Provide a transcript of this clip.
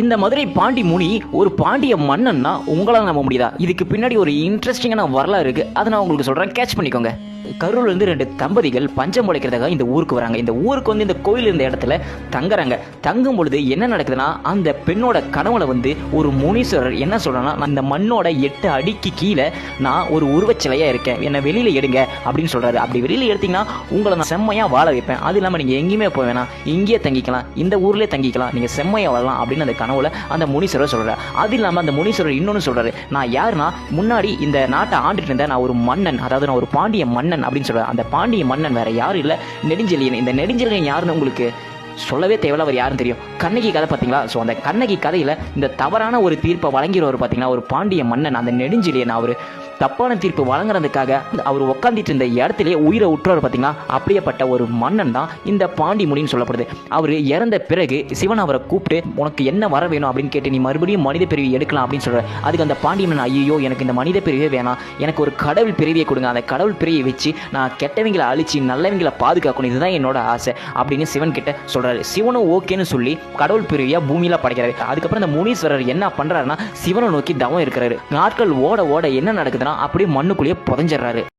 இந்த மதுரை பாண்டி முனி ஒரு பாண்டிய மன்னன்னா உங்களால் நம்ப முடியுதா? இதுக்கு பின்னாடி ஒரு இன்ட்ரெஸ்டிங்கான வரலாறு இருக்குது அதை நான் உங்களுக்கு சொல்கிறேன் கேட்ச் பண்ணிக்கோங்க. கரூர்ல இருந்து ரெண்டு தம்பதிகள் பஞ்சம் உழைக்கிறதுக்காக இந்த ஊருக்கு வராங்க. இந்த ஊருக்கு வந்து இந்த கோயில் இருந்த இடத்துல தங்குறாங்க. தங்கும் பொழுது என்ன நடக்குதுன்னா அந்த பெண்ணோட கனவுல வந்து ஒரு முனீஸ்வரர் என்ன சொல்றேன்னா அந்த இந்த மண்ணோட எட்டு அடிக்கு கீழே நான் ஒரு உருவச்சிலையா இருக்கேன். என்னை வெளியில எடுங்க அப்படின்னு சொல்றாரு. அப்படி வெளியில எடுத்தீங்கன்னா உங்களை நான் செம்மையா வாழ வைப்பேன். அது இல்லாம நீங்க எங்கேயுமே போக வேணாம். இங்கேயே தங்கிக்கலாம். இந்த ஊர்லயே தங்கிக்கலாம். நீங்க செம்மையா வாழலாம் அப்படின்னு அந்த கனவுல அந்த முனீஸ்வரர் சொல்றாரு. அது இல்லாம அந்த முனீஸ்வரர் இன்னொன்னு சொல்றாரு. நான் யாருன்னா முன்னாடி இந்த நாட்டை ஆண்டுட்டு இருந்த நான் ஒரு மன்னன். அதாவது நான் ஒரு பாண்டிய மன்னன். அப்படின்னு சொல்றாரு அந்த பாண்டிய மன்னன் வேற யாரும் இல்ல. நெடுஞ்செழியன். இந்த நெடுஞ்செழியன் யாருன்னு உங்களுக்கு சொல்லவே தேவையில்ல. அவர் யாருன்னு தெரியும்? கண்ணகி கதை பார்த்தீங்களா ஸோ அந்த கண்ணகி கதையில் இந்த தவறான ஒரு தீர்ப்பை வழங்கிறவர் பார்த்தீங்கன்னா ஒரு பாண்டிய மன்னன் அந்த நெடுஞ்செழியன் அவர். தப்பான தீர்ப்பு வழங்குறதுக்காக அவர் உட்காந்துட்டு இருந்த இடத்துலயே உயிரை உற்றவர் பார்த்தீங்கன்னா அப்படியேப்பட்ட ஒரு மன்னன் தான் இந்த பாண்டி முனின்னு சொல்லப்படுது. அவர் இறந்த பிறகு சிவன் அவரை கூப்பிட்டு உனக்கு என்ன வர வேணும்? அப்படின்னு கேட்டு நீ மறுபடியும் மனித பிறவி எடுக்கலாம் அப்படின்னு சொல்கிறார் அதுக்கு அந்த பாண்டிய மன்னன் ஐயோ எனக்கு இந்த மனித பிரிவே வேணாம். எனக்கு ஒரு கடவுள் பிரிவியை கொடுங்க. அந்த கடவுள் பிறவியை வச்சு நான் கெட்டவங்களை அழிச்சு நல்லவங்களை பாதுகாக்கணும். இதுதான் என்னோட ஆசை அப்படின்னு சிவன் கிட்ட சொல்றாரு. சிவனும் ஓகேன்னு சொல்லி கடவுள் பிரிவியா பூமியில படைக்கிறாரு. அதுக்கப்புறம் இந்த முனீஸ்வரர் என்ன பண்றாருன்னா சிவனை நோக்கி தவம் இருக்கிறாரு. நாட்கள் ஓட ஓட என்ன நடக்குதுன்னா அப்படியே மண்ணுக்குள்ளேயே புதஞ்சிடுறாரு.